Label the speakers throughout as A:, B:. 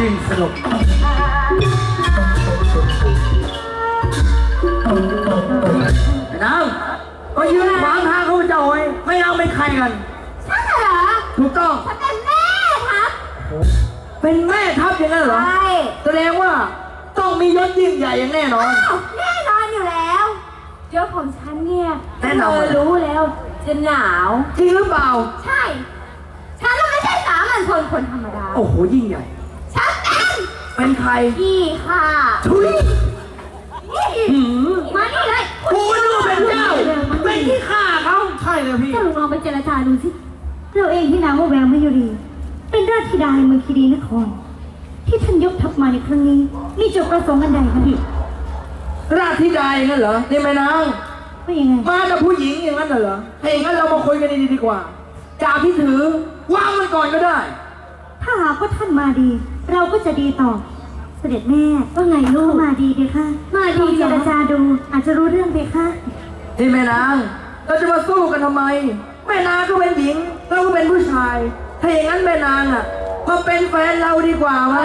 A: ยิ่งสนุกไอ้นางก็ยืนขวางทางเขาเจ้าไว้ไม่เอาเป็นใครกัน
B: ฉันเหรอ
A: ถูกต้อง
B: ฉันเป็นแม่ครับ
A: เป็นแม่ทัพอย่างนั้นเหรอ
B: ใช่
A: แสดงว่าต้องมียศยิ่งใหญ่อย่างแน่นอน
B: อ้าวแน่นอนอยู่แล้วยศของฉันเนี่ย
A: แน่นอน
B: เธอรู้แล้ว จะหนาว
A: จริงหรือเปล่า
B: ใช่ ฉันน่ะไม่ใช่สามัญชนคนธรรมดา
A: โอ้โหยิ่งใหญ่
B: ฉันเป็น
A: เป็นใคร
B: พี่ค่ะ
A: ทุย
B: นี่
A: หืม
B: มานี่เลย
A: กูนึกว่าเป็นเจ้า เป็นที่ข้าเขาใช่เลยพี่
C: เจ้าลองไปเจรจาดูสิเราเองที่นามว่าแววมยุรี เป็นราชธิดาแห่งเมืองคีรีนคร ที่ท่านยกทัพมาในครั้งนี้ มีจุดประสงค์อันใดกัน
A: ราชธิดาอย่างนั้นเหรอนี่แม่นาง
C: ว่ายังไง
A: มากับผู้หญิงอย่างนั้นเหรอถ้าอย่างนั้นเรามาคุยกันดีๆดีกว่า จากที่ถือวางมันก่อนก็ได้
C: ถ้าหากว่าท่านมาดี เราก็จะดีต่อ เสด็จแม่ว่าไงลูกมาดีเพคะมาดีเจรจาดู อาจจะรู้เรื่องเพคะ
A: นี่แม่นาง เราจะมาสู้กันทำไม แม่นางก็เป็นหญิง เราก็เป็นผู้ชาย ถ้าอย่างนั้นแม่นางอะมาเป็นแฟนเราดีกว่าไหม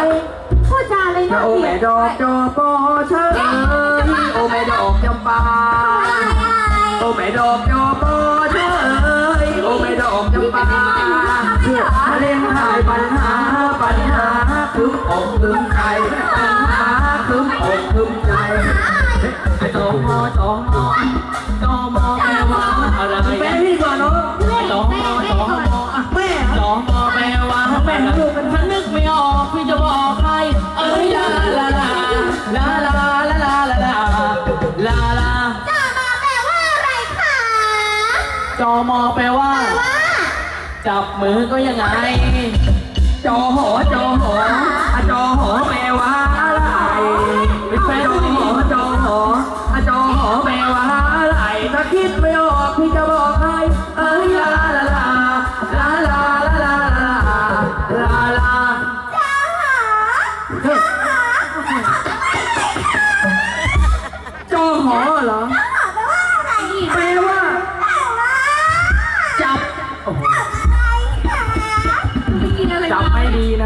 C: พูดจาเลย
A: จะ
C: นะ
A: โอ
C: เพี
A: แม่
C: ย
A: ดอกจอปอเชยโอแม่ดอกจำปา โอแม่ดอกจอปอเชยโอแม่ดอกจำปา เพื่อ คึมอกคึมใจปัญหาคึมอกคึมใจ
D: จอมอจอมอจอมอแปลว่าอะไร
A: แม่พี่ก่อนเนาะ
D: จอมอจอมอ
A: แม่
D: จอมอแปลว่าแม่ลูกมันฉันนึกไม่ออกพี่จะบอกใคร เอ้ยลาลาลาลาลาลาลาลาลาลาลา
B: จะมาแปลว่าอะไรคะ
D: จอมอแปลว่า
B: ว่า
D: จับมือก็ยังไง
A: จอหอจอหออะจอ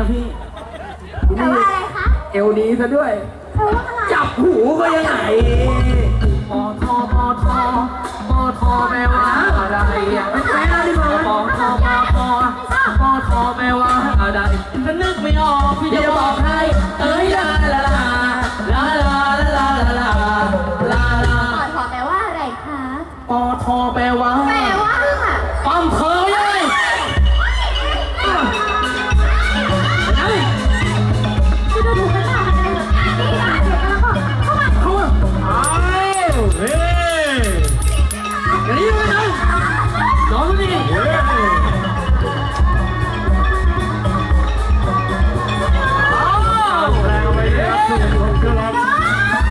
A: พี่
B: แปลว่าอะไรคะ
A: เอวดีซะด้วย
B: แปลว่าอะไร
A: จับหูก็ยังไง